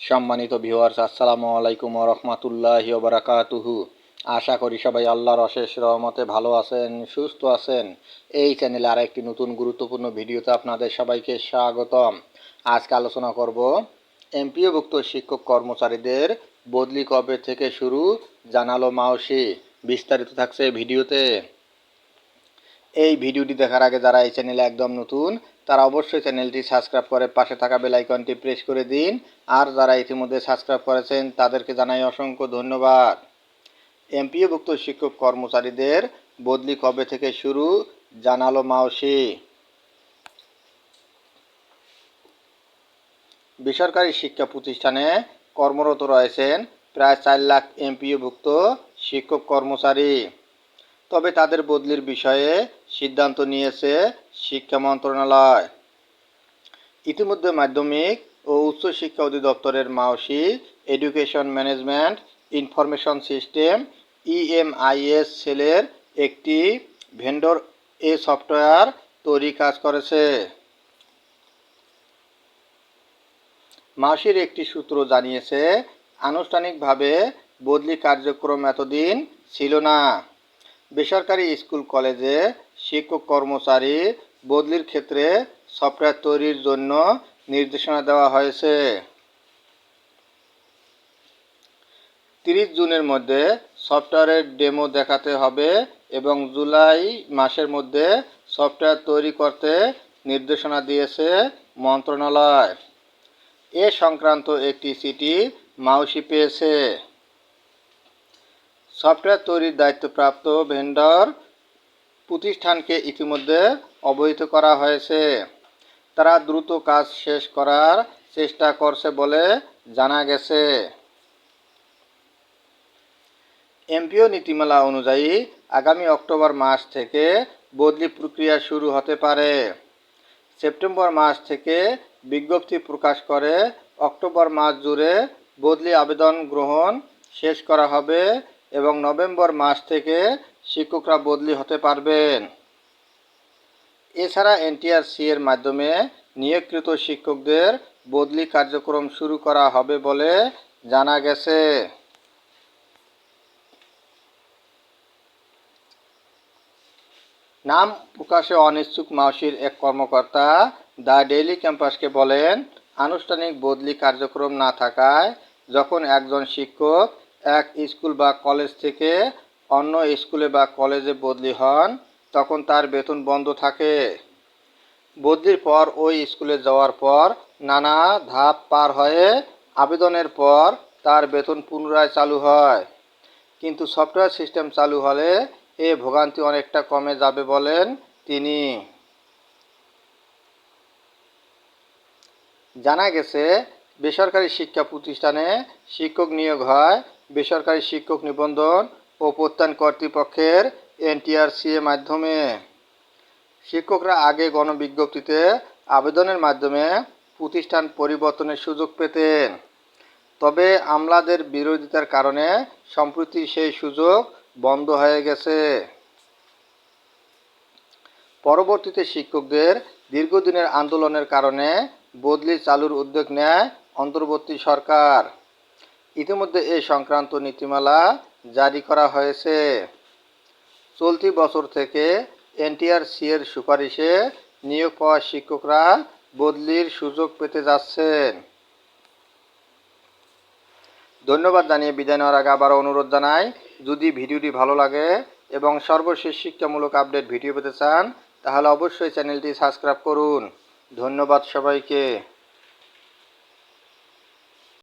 সম্মানিত ভিউয়ার্স আসসালামু আলাইকুম রহমতুল্লাহ বারাকাতুহু। আশা করি সবাই আল্লাহর অশেষ রহমতে ভালো আছেন, সুস্থ আছেন। এই চ্যানেলে আর একটি নতুন গুরুত্বপূর্ণ ভিডিওতে আপনাদের সবাইকে স্বাগতম। আজকে আলোচনা করব এমপিওভুক্ত শিক্ষক কর্মচারীদের বদলি কবে থেকে শুরু জানালো মাওসি বিস্তারিত থাকছে ভিডিওতে। এই ভিডিওটি দেখার আগে যারা এই চ্যানেলে একদম নতুন, তারা অবশ্যই চ্যানেলটি সাবস্ক্রাইব করে পাশে থাকা বেল আইকনটি প্রেস করে দিন। আর যারা ইতিমধ্যে সাবস্ক্রাইব করেছেন, তাদেরকে জানাই অসংখ্য ধন্যবাদ। এমপিওভুক্ত শিক্ষক কর্মচারীদের বদলি কবে থেকে শুরু, জানালো মাওসি। বেসরকারি শিক্ষা প্রতিষ্ঠানে কর্মরত রয়েছেন প্রায় চার লাখ এমপিওভুক্ত শিক্ষক কর্মচারী। তবে তাদের বদলির বিষয়ে সিদ্ধান্ত নিয়েছে শিক্ষা মন্ত্রণালয়। ইতিমধ্যে মাধ্যমিক ও উচ্চ শিক্ষা অধিদপ্তরের মাওসি education management information system EMIS সেলের একটি ভেন্ডর এ সফটওয়্যার তৈরি কাজ করেছে। মাওসির একটি সূত্র জানিয়েছে, আনুষ্ঠানিকভাবে বদলি কার্যক্রম এতদিন ছিল না। বেসরকারি স্কুল কলেজে শিক্ষক কর্মচারী বদলির ক্ষেত্রে সফটওয়্যার তৈরির জন্য নির্দেশনা দেওয়া হয়েছে। তিরিশ জুনের মধ্যে সফটওয়্যারের ডেমো দেখাতে হবে এবং জুলাই মাসের মধ্যে সফটওয়্যার তৈরি করতে নির্দেশনা দিয়েছে মন্ত্রণালয়। এ সংক্রান্ত একটি চিঠি মাউসি পেয়েছে। সফটওয়্যার তৈরির দায়িত্বপ্রাপ্ত ভেন্ডর প্রতিষ্ঠানকে ইতিমধ্যে অবহিত করা হয়েছে। তারা দ্রুত কাজ শেষ করার চেষ্টা করছে বলে জানা গেছে। এমপিও নীতিমালা অনুযায়ী আগামী অক্টোবর মাস থেকে বদলি প্রক্রিয়া শুরু হতে পারে। সেপ্টেম্বর মাস থেকে বিজ্ঞপ্তি প্রকাশ করে অক্টোবর মাস জুড়ে বদলি আবেদন গ্রহণ শেষ করা হবে এবং নভেম্বর মাস থেকে শিক্ষকরা বদলি হতে পারবেন। এছাড়া এনটিআরসি এর মাধ্যমে নিয়োগকৃত শিক্ষকদের বদলি কার্যক্রম শুরু করা হবে বলে জানা গেছে। নাম প্রকাশে অনিচ্ছুক মাওসির এক কর্মকর্তা দ্য ডেইলি ক্যাম্পাসকে বলেন, আনুষ্ঠানিক বদলি কার্যক্রম না থাকায় যখন একজন শিক্ষক এক স্কুল বা কলেজ থেকে অন্য স্কুলে বা কলেজে বদলি হন, তখন তার বেতন বন্ধ থাকে। বদলির পর ওই স্কুলে যাওয়ার পর নানা ধাপ পার হয়ে আবেদনের পর তার বেতন পুনরায় চালু হয়। কিন্তু সফটওয়্যার সিস্টেম চালু হলে এ ভোগান্তি অনেকটা কমে যাবে বলেন তিনি। জানা গেছে, বেসরকারি শিক্ষা প্রতিষ্ঠানে শিক্ষক নিয়োগ হয়, বেসরকারি শিক্ষক নিবন্ধন ও প্রত্যান কর্তৃপক্ষের এনটিআরসি এর মাধ্যমে। শিক্ষকরা আগে গণবিজ্ঞপ্তিতে আবেদনের মাধ্যমে প্রতিষ্ঠান পরিবর্তনের সুযোগ পেতেন। তবে আমলাদের বিরোধিতার কারণে সম্প্রতি সেই সুযোগ বন্ধ হয়ে গেছে। পরবর্তীতে শিক্ষকদের দীর্ঘদিনের আন্দোলনের কারণে বদলি চালুর উদ্যোগ নেয় অন্তর্বর্তী সরকার। ইতিমধ্যে এ সংক্রান্ত নীতিমালা জারি করা হয়েছে। চলতি বছর থেকে এনটিআরসি এর সুপারিশে নিয়োগ পাওয়া শিক্ষকরা বদলির সুযোগ পেতে যাচ্ছেন। ধন্যবাদ জানিয়ে বিদায় নেওয়ার আগে আবারও অনুরোধ জানাই, যদি ভিডিওটি ভালো লাগে এবং সর্বশেষ শিক্ষামূলক আপডেট ভিডিও পেতে চান, তাহলে অবশ্যই চ্যানেলটি সাবস্ক্রাইব করুন। ধন্যবাদ সবাইকে।